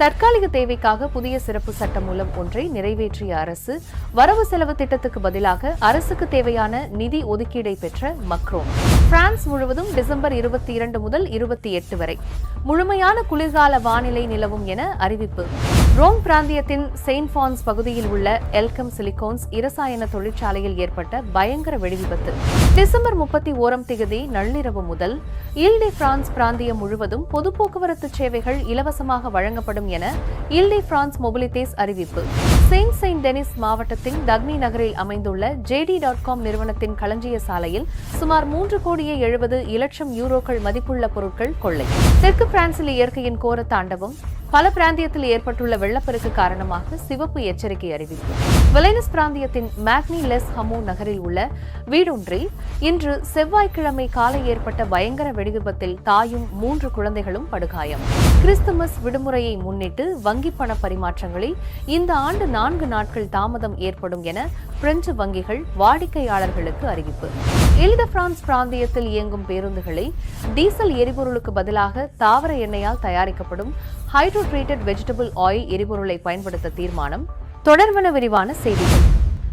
தற்காலிக தேவைக்காக புதிய சிறப்பு சட்ட மூலம் ஒன்றை நிறைவேற்றிய அரசு வரவு செலவு திட்டத்துக்கு பதிலாக அரசுக்கு தேவையான நிதி ஒதுக்கீடை பெற்ற மக்ரோன். பிரான்ஸ் முழுவதும் டிசம்பர் இருபத்தி இரண்டு முதல் இருபத்தி எட்டு வரை முழுமையான குளிர்கால வானிலை நிலவும் என அறிவிப்பு. ரோம் பிராந்தியத்தின் செயின்ட் ஃபான்ஸ் பகுதியில் உள்ள எல்கம் சிலிகோன்ஸ் இரசாயன தொழிற்சாலையில் ஏற்பட்ட பயங்கர வெடிவிபத்து டிசம்பர் முப்பத்தி ஓரம் திகதி நள்ளிரவு முதல் இல்டி பிரான்ஸ் பிராந்தியம் முழுவதும் பொது போக்குவரத்து சேவைகள் இலவசமாக வழங்கப்படும் என இல்டி பிரான்ஸ் மொபிலிட்டேஸ் அறிவிப்பு. செயின்ட் செயின்ட் டெனிஸ் மாவட்டத்தின் தக்னி நகரில் அமைந்துள்ள ஜேடி டாட் காம் நிறுவனத்தின் களஞ்சிய சாலையில் சுமார் மூன்று கோடியே எழுபது இலட்சம் யூரோக்கள் மதிப்புள்ள பொருட்கள் கொள்ளை. தெற்கு பிரான்சில் இயற்கையின் கோர தாண்டவம் பல பிராந்தியத்தில் ஏற்பட்டுள்ள வெள்ளப்பெருக்கு காரணமாக சிவப்பு எச்சரிக்கை அறிவிப்பு. வெலைனஸ் பிராந்தியத்தின் மேக்னி லெஸ் ஹமோ நகரில் உள்ள வீடொன்றில் இன்று செவ்வாய்க்கிழமை காலை ஏற்பட்ட பயங்கர வெடிவிபத்தில் தாயும் மூன்று குழந்தைகளும் படுகாயம். கிறிஸ்துமஸ் விடுமுறையை முன்னிட்டு வங்கி பண பரிமாற்றங்களில் இந்த ஆண்டு நான்கு நாட்கள் தாமதம் ஏற்படும் என பிரெஞ்சு வங்கிகள் வாடிக்கையாளர்களுக்கு அறிவிப்பு. எலித பிரான்ஸ் பிராந்தியத்தில் இயங்கும் பேருந்துகளை டீசல் எரிபொருளுக்கு பதிலாக தாவர எண்ணெயால் தயாரிக்கப்படும் ஹைட்ரோட்ரேட்டட் வெஜிடபிள் ஆயில் எரிபொருளை பயன்படுத்த தீர்மானம் தொடர்வன விரிவான செய்திகள்.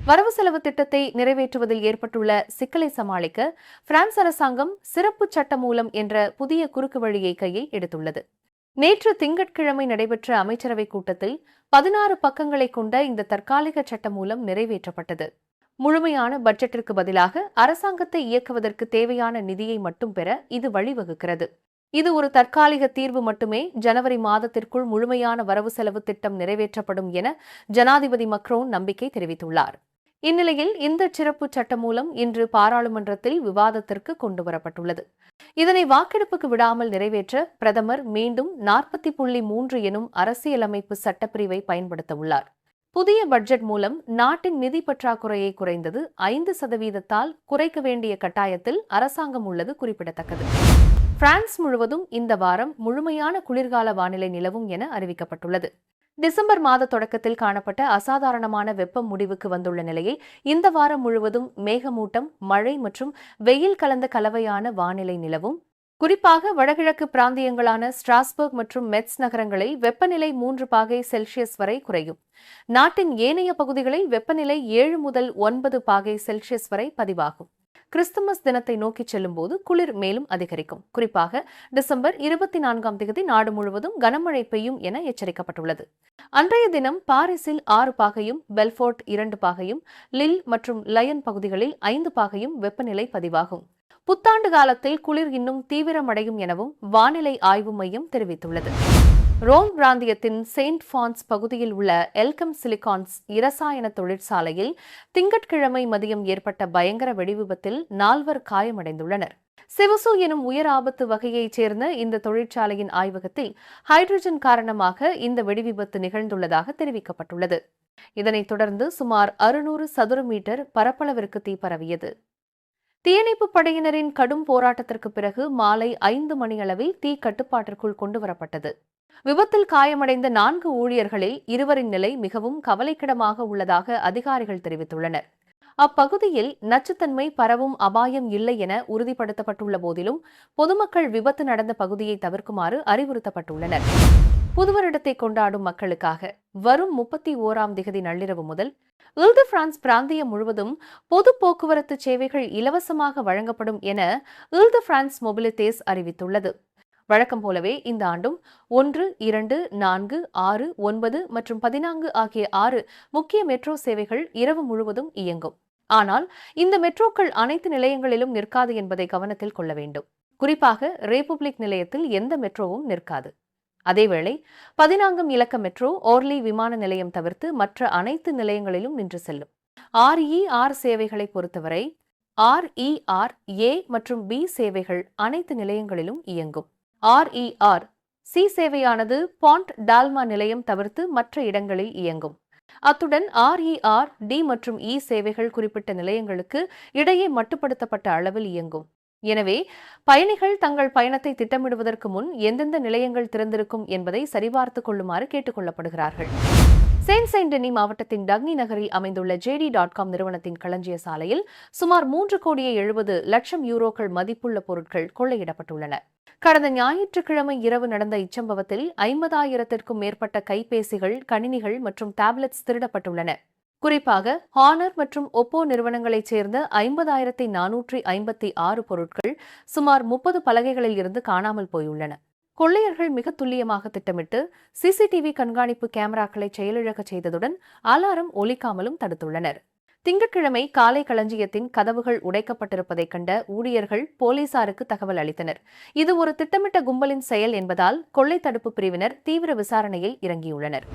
வரவு செலவு திட்டத்தை நிறைவேற்றுவதில் ஏற்பட்டுள்ள சிக்கலை சமாளிக்க பிரான்ஸ் அரசாங்கம் சிறப்பு சட்ட மூலம் என்ற புதிய குறுக்கு வழியை கையில் எடுத்துள்ளது. நேற்று திங்கட்கிழமை நடைபெற்ற அமைச்சரவைக் கூட்டத்தில் பதினாறு பக்கங்களை கொண்ட இந்த தற்காலிக சட்ட மூலம் நிறைவேற்றப்பட்டது. முழுமையான பட்ஜெட்டிற்கு பதிலாக அரசாங்கத்தை இயக்குவதற்கு தேவையான நிதியை மட்டும் பெற இது வழிவகுக்கிறது. இது ஒரு தற்காலிக தீர்வு மட்டுமே. ஜனவரி மாதத்திற்குள் முழுமையான வரவு செலவு திட்டம் நிறைவேற்றப்படும் என ஜனாதிபதி மக்ரோன் நம்பிக்கை தெரிவித்துள்ளார். இந்நிலையில் இந்த சிறப்பு சட்டம் மூலம் இன்று பாராளுமன்றத்தில் விவாதத்திற்கு கொண்டுவரப்பட்டுள்ளது இதனை வாக்கெடுப்புக்கு விடாமல் நிறைவேற்ற பிரதமர் மீண்டும் நாற்பத்தி புள்ளி மூன்று எனும் அரசியலமைப்பு சட்டப்பிரிவை பயன்படுத்த உள்ளார் புதிய பட்ஜெட் மூலம் நாட்டின் நிதி பற்றாக்குறையை குறைந்தது ஐந்து சதவீதத்தால் குறைக்க வேண்டிய கட்டாயத்தில் அரசாங்கம் உள்ளது குறிப்பிடத்தக்கது. பிரான்ஸ் முழுவதும் இந்த வாரம் முழுமையான குளிர்கால வானிலை நிலவும் என அறிவிக்கப்பட்டுள்ளது. டிசம்பர் மாத தொடக்கத்தில் காணப்பட்ட அசாதாரணமான வெப்பம் முடிவுக்கு வந்துள்ள நிலையில் இந்த வாரம் முழுவதும் மேகமூட்டம் மழை மற்றும் வெயில் கலந்த கலவையான வானிலை நிலவும். குறிப்பாக வடகிழக்கு பிராந்தியங்களான ஸ்ட்ராஸ்பர்க் மற்றும் மெட்ஸ் நகரங்களில் வெப்பநிலை மூன்று பாகை செல்சியஸ் வரை குறையும். நாட்டின் ஏனைய பகுதிகளில் வெப்பநிலை ஏழு முதல் ஒன்பது பாகை செல்சியஸ் வரை பதிவாகும். கிறிஸ்துமஸ் தினத்தை நோக்கி செல்லும்போது குளிர் மேலும் அதிகரிக்கும். குறிப்பாக டிசம்பர் இருபத்தி நான்காம் தேதி நாடு முழுவதும் கனமழை பெய்யும் என எச்சரிக்கப்பட்டுள்ளது. அன்றைய தினம் பாரிஸில் ஆறு பாகையும் பெல்ஃபோர்ட் இரண்டு பாகையும் லில் மற்றும் லயன் பகுதிகளில் ஐந்து பாகையும் வெப்பநிலை பதிவாகும். புத்தாண்டு காலத்தில் குளிர் இன்னும் தீவிரமடையும் எனவும் வானிலை ஆய்வு மையம் தெரிவித்துள்ளது. ரோம் பிராந்தியத்தின் செயின்ட் ஃபான்ஸ் பகுதியில் உள்ள எல்கம் சிலிகான்ஸ் இரசாயன தொழிற்சாலையில் திங்கட்கிழமை மதியம் ஏற்பட்ட பயங்கர வெடிவிபத்தில் நால்வர் காயமடைந்துள்ளனர். செவசு எனும் உயர் ஆபத்து வகையைச் சேர்ந்த இந்த தொழிற்சாலையின் ஆய்வகத்தில் ஹைட்ரஜன் காரணமாக இந்த வெடிவிபத்து நிகழ்ந்துள்ளதாக தெரிவிக்கப்பட்டுள்ளது. இதனைத் தொடர்ந்து சுமார் அறுநூறு சதுர மீட்டர் பரப்பளவிற்கு தீ பரவியது. தீயணைப்பு படையினரின் கடும் போராட்டத்திற்கு பிறகு மாலை ஐந்து மணியளவில் தீ கட்டுப்பாட்டிற்குள் கொண்டுவரப்பட்டது. விபத்தில் காயமடைந்த நான்கு ஊழியர்களில் இருவரின் நிலை மிகவும் கவலைக்கிடமாக உள்ளதாக அதிகாரிகள் தெரிவித்துள்ளனர். அப்பகுதியில் நச்சுத்தன்மை பரவும் அபாயம் இல்லை என உறுதிப்படுத்தப்பட்டுள்ள போதிலும் பொதுமக்கள் விபத்து நடந்த பகுதியை தவிர்க்குமாறு அறிவுறுத்தப்பட்டுள்ளனர். புதுவருடத்தை கொண்டாடும் மக்களுக்காக வரும் முப்பத்தி ஓராம் திகதி நள்ளிரவு முதல் இல்து பிரான்ஸ் பிராந்தியம் முழுவதும் பொது போக்குவரத்து சேவைகள் இலவசமாக வழங்கப்படும் என இல்து பிரான்ஸ் மொபிலிட்டேஸ் அறிவித்துள்ளது. வழக்கம் போலவே இந்த ஆண்டும் ஒன்று இரண்டு நான்கு ஆறு ஒன்பது மற்றும் பதினான்கு ஆகிய ஆறு முக்கிய மெட்ரோ சேவைகள் இரவு முழுவதும் இயங்கும். ஆனால் இந்த மெட்ரோக்கள் அனைத்து நிலையங்களிலும் நிற்காது என்பதை கவனத்தில் கொள்ள வேண்டும். குறிப்பாக ரிபப்ளிக் நிலையத்தில் எந்த மெட்ரோவும் நிற்காது. அதேவேளை பதினான்கும் இலக்க மெட்ரோ ஓர்லி விமான நிலையம் தவிர்த்து மற்ற அனைத்து நிலையங்களிலும் நின்று செல்லும். ஆர்இஆர் சேவைகளை பொறுத்தவரை ஆர்இஆர் ஏ மற்றும் பி சேவைகள் அனைத்து நிலையங்களிலும் இயங்கும். ஆர்இஆர் சி சேவையானது பாண்ட் டால்மா நிலையம் தவிர்த்து மற்ற இடங்களில் இயங்கும். அத்துடன் ஆர்இஆர் டி மற்றும் இ சேவைகள் குறிப்பிட்ட நிலையங்களுக்கு இடையே மட்டுப்படுத்தப்பட்ட அளவில் இயங்கும். எனவே பயணிகள் தங்கள் பயணத்தை திட்டமிடுவதற்கு முன் எந்தெந்த நிலையங்கள் திறந்திருக்கும் என்பதை சரிபார்த்துக் கொள்ளுமாறு கேட்டுக்கொள்ளப்படுகிறார்கள். செயின்ட் செயின்ட் டெனி மாவட்டத்தின் டக்னி நகரில் அமைந்துள்ள ஜேடி டாட் காம் நிறுவனத்தின் களஞ்சிய சாலையில் சுமார் மூன்று கோடியே எழுபது லட்சம் யூரோக்கள் மதிப்புள்ள பொருட்கள் கொள்ளையிடப்பட்டுள்ளன. கடந்த ஞாயிற்றுக்கிழமை இரவு நடந்த இச்சம்பவத்தில் ஐம்பதாயிரத்திற்கும் மேற்பட்ட கைபேசிகள் கணினிகள் மற்றும் டேப்லெட்ஸ் திருடப்பட்டுள்ளன. குறிப்பாக ஹானர் மற்றும் ஒப்போ நிறுவனங்களைச் சேர்ந்த ஐம்பதாயிரத்தி நானூற்றி ஐம்பத்தி ஆறு பொருட்கள் சுமார் முப்பது பலகைகளில் இருந்து காணாமல் போயுள்ளன. கொள்ளையர்கள் மிக துல்லியமாக திட்டமிட்டு சிசிடிவி கண்காணிப்பு கேமராக்களை செயலிழக்கச் செய்ததுடன் அலாரம் ஒலிக்காமலும் தடுத்துள்ளனர். திங்கட்கிழமை காலை களஞ்சியத்தின் கதவுகள் உடைக்கப்பட்டிருப்பதைக் கண்ட ஊழியர்கள் போலீசாருக்கு தகவல் அளித்தனர். இது ஒரு திட்டமிட்ட கும்பலின் செயல் என்பதால் கொள்ளை தடுப்பு பிரிவினர் தீவிர விசாரணையில் இறங்கியுள்ளனர்.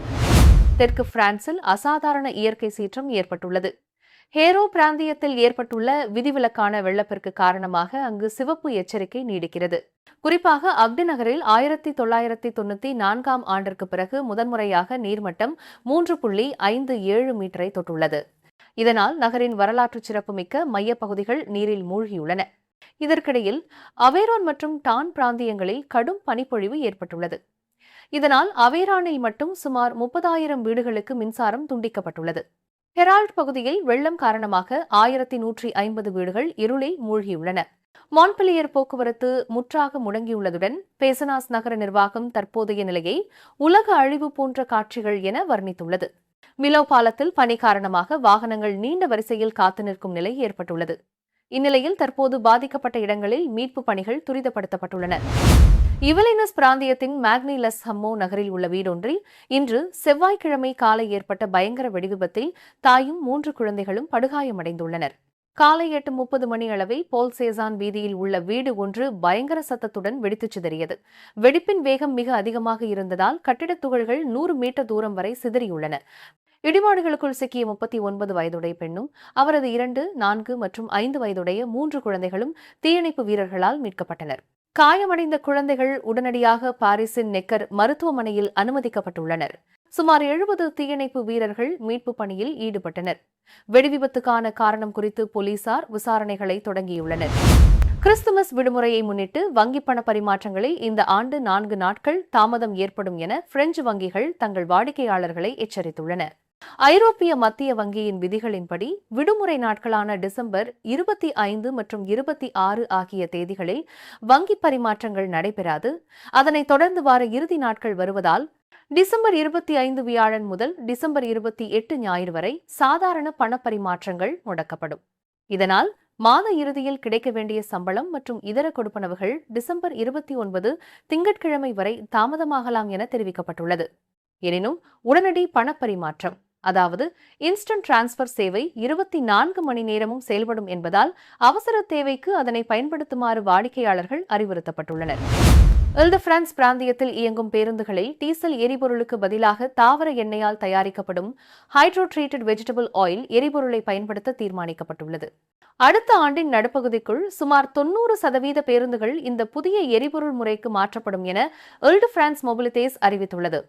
தெற்கு பிரான்சில் அசாதாரண இயற்கை சீற்றம் ஏற்பட்டுள்ளது. ஹேரோ பிராந்தியத்தில் ஏற்பட்டுள்ள விதிவிலக்கான வெள்ளப்பெருக்கு காரணமாக அங்கு சிவப்பு எச்சரிக்கை நீடிக்கிறது. குறிப்பாக அக்டி நகரில் ஆயிரத்தி தொள்ளாயிரத்தி தொண்ணூத்தி நான்காம் ஆண்டிற்கு பிறகு முதன்முறையாக நீர்மட்டம் மூன்று புள்ளி ஐந்து ஏழு மீட்டரை தொட்டுள்ளது. இதனால் நகரின் வரலாற்று சிறப்புமிக்க மையப்பகுதிகள் நீரில் மூழ்கியுள்ளன. இதற்கிடையில் அவேரோன் மற்றும் டான் பிராந்தியங்களில் கடும் பனிப்பொழிவு ஏற்பட்டுள்ளது. இதனால் அவேரானில் மட்டும் சுமார் முப்பதாயிரம் வீடுகளுக்கு மின்சாரம் துண்டிக்கப்பட்டுள்ளது. ஹெரால்ட் பகுதியில் வெள்ளம் காரணமாக ஆயிரத்தி நூற்றி ஐம்பது வீடுகள் இருளில் மூழ்கியுள்ளன. மான்பிளியர் போக்குவரத்து முற்றாக முடங்கியுள்ளதுடன் பேசனாஸ் நகர நிர்வாகம் தற்போதைய நிலையை உலக அழிவு போன்ற காட்சிகள் என வர்ணித்துள்ளது. மிலோ பாலத்தில் பனி காரணமாக வாகனங்கள் நீண்ட வரிசையில் காத்து நிற்கும் நிலை ஏற்பட்டுள்ளது. இந்நிலையில் தற்போது பாதிக்கப்பட்ட இடங்களில் மீட்பு பணிகள் துரிதப்படுத்தப்பட்டுள்ளன. இவலினஸ் பிராந்தியத்தின் மேக்னிலஸ் ஹம்மோ நகரில் உள்ள வீடொன்றில் இன்று செவ்வாய்க்கிழமை காலை ஏற்பட்ட பயங்கர வெடிவிபத்தில் தாயும் மூன்று குழந்தைகளும் படுகாயமடைந்துள்ளனர். காலை எட்டு முப்பது மணி அளவை போல் சேசான் வீதியில் உள்ள வீடு ஒன்று பயங்கர சத்தத்துடன் வெடித்துச் சிதறியது. வெடிப்பின் வேகம் மிக அதிகமாக இருந்ததால் கட்டிடத் துகள்கள் நூறு மீட்டர் தூரம் வரை சிதறியுள்ளன. இடிபாடுகளுக்குள் சிக்கிய முப்பத்தி ஒன்பது வயதுடைய பெண்ணும் அவரது இரண்டு நான்கு மற்றும் ஐந்து வயதுடைய மூன்று குழந்தைகளும் தீயணைப்பு வீரர்களால் மீட்கப்பட்டனர். காயமடைந்த குழந்தைகள் உடனடியாக பாரிஸின் நெக்கர் மருத்துவமனையில் அனுமதிக்கப்பட்டுள்ளனர். சுமார் எழுபது தீயணைப்பு வீரர்கள் மீட்பு பணியில் ஈடுபட்டனர். வெடிவிபத்துக்கான காரணம் குறித்து போலீசார் விசாரணைகளை தொடங்கியுள்ளனர். கிறிஸ்துமஸ் விடுமுறையை முன்னிட்டு வங்கிப் பண பரிமாற்றங்களில் இந்த ஆண்டு நான்கு நாட்கள் தாமதம் ஏற்படும் என பிரெஞ்சு வங்கிகள் தங்கள் வாடிக்கையாளர்களை எச்சரித்துள்ளன. ஐரோப்பிய மத்திய வங்கியின் விதிகளின்படி விடுமுறை நாட்களான டிசம்பர் இருபத்தி ஐந்து மற்றும் இருபத்தி ஆறு ஆகிய தேதிகளில் வங்கி பரிமாற்றங்கள் நடைபெறாது. அதனைத் தொடர்ந்து வார இறுதி நாட்கள் வருவதால் டிசம்பர் இருபத்தி ஐந்து வியாழன் முதல் டிசம்பர் இருபத்தி எட்டு ஞாயிறு வரை சாதாரண பணப்பரிமாற்றங்கள் முடக்கப்படும். இதனால் மாத இறுதியில் கிடைக்க வேண்டிய சம்பளம் மற்றும் இதர கொடுப்பனவுகள் டிசம்பர் இருபத்தி ஒன்பது திங்கட்கிழமை வரை தாமதமாகலாம் என தெரிவிக்கப்பட்டுள்ளது. எனினும் உடனடி பணப்பரிமாற்றம் அதாவது இன்ஸ்டன்ட் டிரான்ஸ்பர் சேவை இருபத்தி நான்கு மணி நேரமும் செயல்படும் என்பதால் அவசர தேவைக்கு அதனை பயன்படுத்துமாறு வாடிக்கையாளர்கள் அறிவுறுத்தப்பட்டுள்ளனர். இல்ட பிரான்ஸ் பிராந்தியத்தில் இயங்கும் பேருந்துகளில் டீசல் எரிபொருளுக்கு பதிலாக தாவர எண்ணெயால் தயாரிக்கப்படும் ஹைட்ரோ ட்ரீட்டட் வெஜிடபிள் ஆயில் எரிபொருளை பயன்படுத்த தீர்மானிக்கப்பட்டுள்ளது. அடுத்த ஆண்டின் நடுப்பகுதிக்குள் சுமார் தொன்னூறு சதவீத பேருந்துகள் இந்த புதிய எரிபொருள் முறைக்கு மாற்றப்படும் என இல்டு பிரான்ஸ் மொபிலிட்டேஸ் அறிவித்துள்ளது.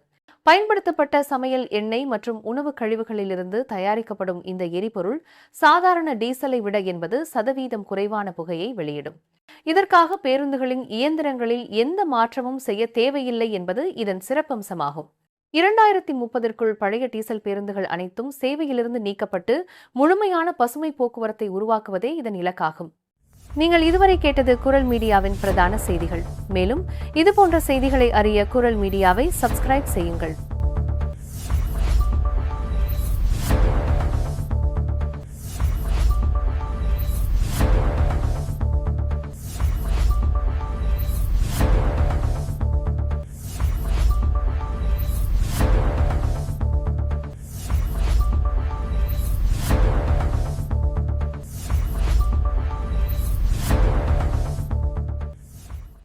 பயன்படுத்தப்பட்ட சமையல் எண்ணெய் மற்றும் உணவு கழிவுகளிலிருந்து தயாரிக்கப்படும் இந்த எரிபொருள் சாதாரண டீசலை விட என்பது சதவீதம் குறைவான புகையை வெளியிடும். இதற்காக பேருந்துகளின் இயந்திரங்களில் எந்த மாற்றமும் செய்ய தேவையில்லை என்பது இதன் சிறப்பம்சமாகும். இரண்டாயிரத்தி முப்பதற்குள் பழைய டீசல் பேருந்துகள் அனைத்தும் சேவையிலிருந்து நீக்கப்பட்டு முழுமையான பசுமை போக்குவரத்தை உருவாக்குவதே இதன் இலக்காகும். நீங்கள் இதுவரை கேட்டது குரல் மீடியாவின் பிரதான செய்திகள். மேலும் இதுபோன்ற செய்திகளை அறிய குரல் மீடியாவை சப்ஸ்கிரைப் செய்யுங்கள்.